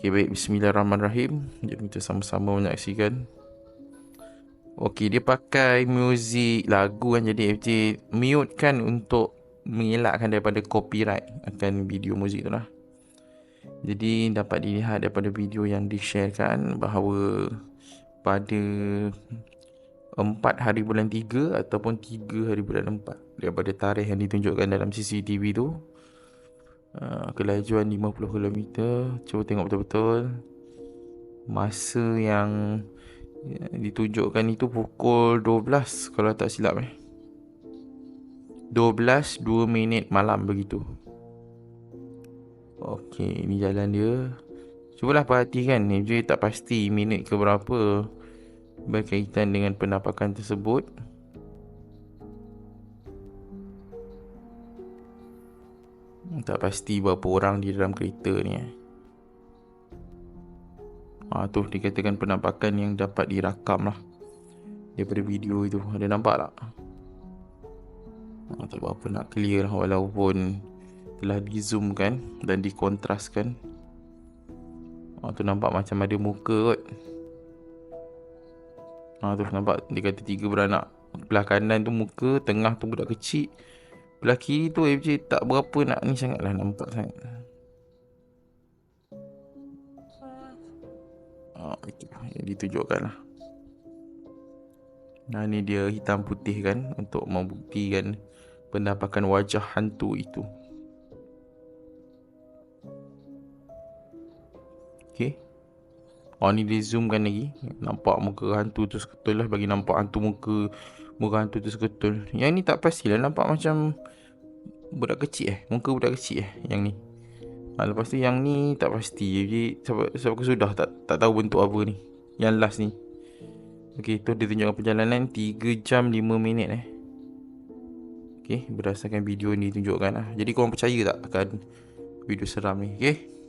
Okay baik. Bismillahirrahmanirrahim. Jom kita sama-sama menyaksikan. Okay dia pakai muzik lagu kan. Jadi FJ mute kan untuk mengelakkan daripada copyright Akan video muzik tu lah. Jadi dapat dilihat daripada video yang di-sharekan Bahawa pada 4 hari bulan 3 Ataupun 3 hari bulan 4 Daripada tarikh yang ditunjukkan dalam CCTV tu Uh, kelajuan 50 km Cuba tengok betul-betul. Masa yang Ditunjukkan itu pukul 12 Kalau tak silap eh. 12 2 minit malam begitu. Okey ini jalan dia. Cubalah perhatikan ni Jadi tak pasti minit ke berapa Berkaitan dengan penampakan tersebut Tak pasti berapa orang di dalam kereta ni. Ha, tu dikatakan penampakan yang dapat dirakam lah. Daripada video itu. Ada nampak tak? Ha, tak apa nak clear lah Walaupun telah di zoom kan Dan dikontraskan. Ha, Tu nampak macam ada muka kot. Ha, tu nampak dia kata tiga beranak. Belah kanan tu muka Tengah tu budak kecil Belah kiri tu FJ tak berapa nak ni sangat lah nampak sangat. Oh, itu yang ditunjukkan lah. Nah ni dia hitam putih kan untuk membuktikan penampakan wajah hantu itu. Okay. Oh ni dia zoomkan lagi. Nampak muka hantu tu seketul lah bagi nampak hantu muka muka hantu tu seketul. Yang ni tak pastilah nampak macam budak kecil eh. Muka budak kecil eh yang ni. Ha, lepas tu yang ni tak pasti. Jadi sebab sebab aku sudah tak tak tahu bentuk apa ni. Yang last ni. Okey tu dia tunjukkan perjalanan 3 jam 5 minit eh. Okey berdasarkan video ni tunjukkan lah. Jadi kau percaya tak akan video seram ni? Okey